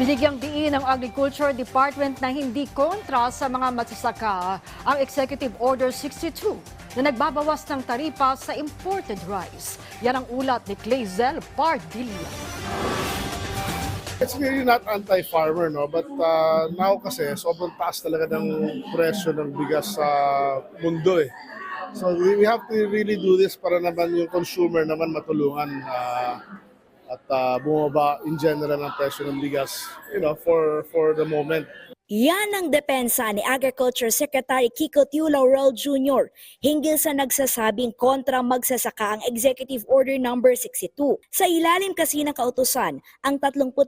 Binigyang diin ng Agriculture Department na hindi kontra sa mga magsasaka ang Executive Order 62 na nagbabawas ng taripa sa imported rice. Yan ang ulat ni Clazel Pardilla. It's really not anti-farmer, no? But uh, now kasi, sobrang taas talaga ng presyo ng bigas sa mundo eh. So we have to really do this para naman yung consumer naman matulungan uh, at uh, bumaba in general ang presyo ng bigas, you know, for for the moment. Yan ang depensa ni Agriculture Secretary Kiko Tiula Laurel Jr. hinggil sa nagsasabing kontra magsasaka ang Executive Order No. 62. Sa ilalim kasi ng kautusan, ang 35%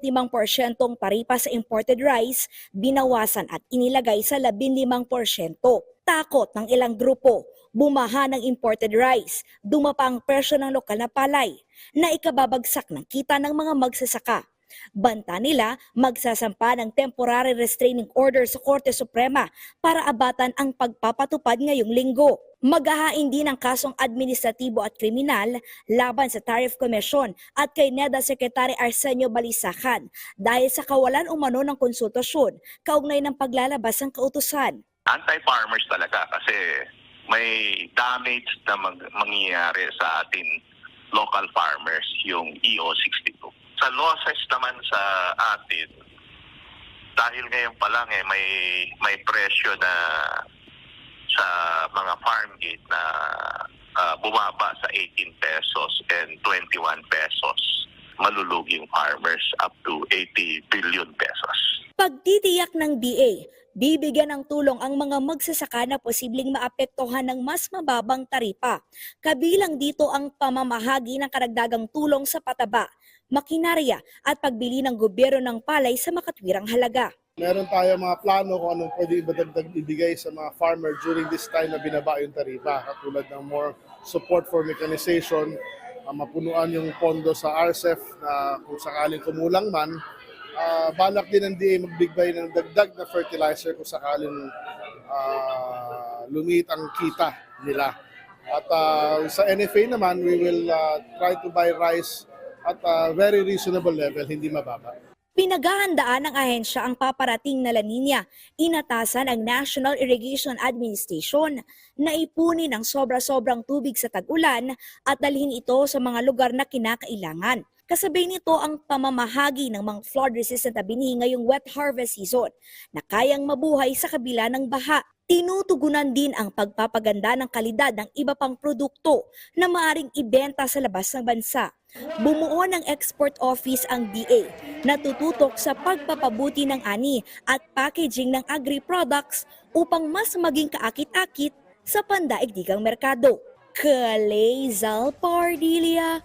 taripa sa imported rice binawasan at inilagay sa 15%. Takot ng ilang grupo, bumaha ng imported rice, dumapa ang presyo ng lokal na palay, na ikababagsak ng kita ng mga magsasaka. Banta nila, magsasampa ng temporary restraining order sa Korte Suprema para abatan ang pagpapatupad ngayong linggo. Maghahain din ng kasong administratibo at kriminal laban sa Tariff Commission at kay NEDA Secretary Arsenio Balisacan dahil sa kawalan umano ng konsultasyon kaugnay ng paglalabas ng kautusan. Anti-farmers talaga kasi may damage na mag- mangyayari sa atin local farmers yung EO62. Sa losses naman sa atin, dahil ngayon pa lang eh, may, may presyo na sa mga farm gate na ah, bumaba sa 18 pesos and 21 pesos malulugi yung farmers up to 80 billion pesos. Pagtitiyak ng DA, bibigyan ng tulong ang mga magsasaka na posibleng maapektuhan ng mas mababang taripa. Kabilang dito ang pamamahagi ng karagdagang tulong sa pataba, makinarya at pagbili ng gobyerno ng palay sa makatwirang halaga. Meron tayo mga plano kung anong pwede ibadagdag ibigay sa mga farmer during this time na binaba yung taripa. Katulad ng more support for mechanization, uh, mapunuan yung pondo sa RCEF na kung sakaling kumulang man, Ah, balak din ng DA magbigay ng dagdag na fertilizer kung sakaling ah, lumiit ang kita nila. At ah, sa NFA naman, we will ah, try to buy rice at a very reasonable level, hindi mababa. Pinaghahandaan ng ahensya ang paparating na La Nina. Inatasan ang National Irrigation Administration na ipunin ang sobra-sobrang tubig sa tag-ulan at dalhin ito sa mga lugar na kinakailangan. Kasabay nito ang pamamahagi ng mga flood-resistant na ngayong wet harvest season na kayang mabuhay sa kabila ng baha. Tinutugunan din ang pagpapaganda ng kalidad ng iba pang produkto na maaring ibenta sa labas ng bansa. Bumuo ng export office ang DA na tututok sa pagpapabuti ng ani at packaging ng agri-products upang mas maging kaakit-akit sa pandaigdigang merkado. Kalezal Pardilia